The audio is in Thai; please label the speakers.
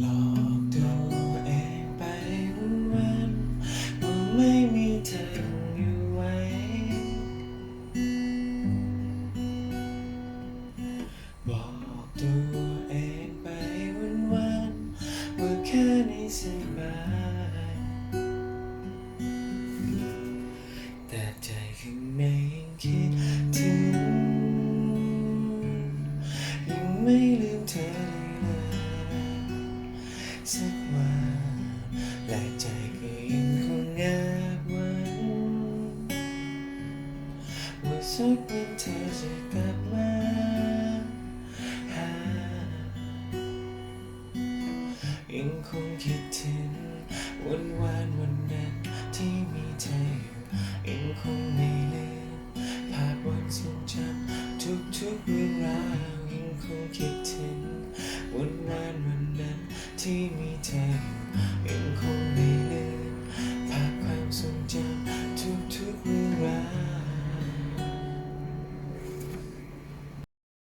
Speaker 1: หลอกตัวเองไปวันๆว่าไม่มีเธออยู่ไว้ บอกตัวเองไปวันๆว่าแค่นี้สบายแต่ใจข้างในยังคิด สักวันและใจก็ยังคงแอบหวังว่าสักวันเธอจะกลับมาหายังคงคิดถึงวันวานวันนั้นที่มีเธออยู่ยังคงไม่ลืมภาพวันทรงจำทุกทุกๆเรื่องราวยังคงคิด ที่มีเธออยู่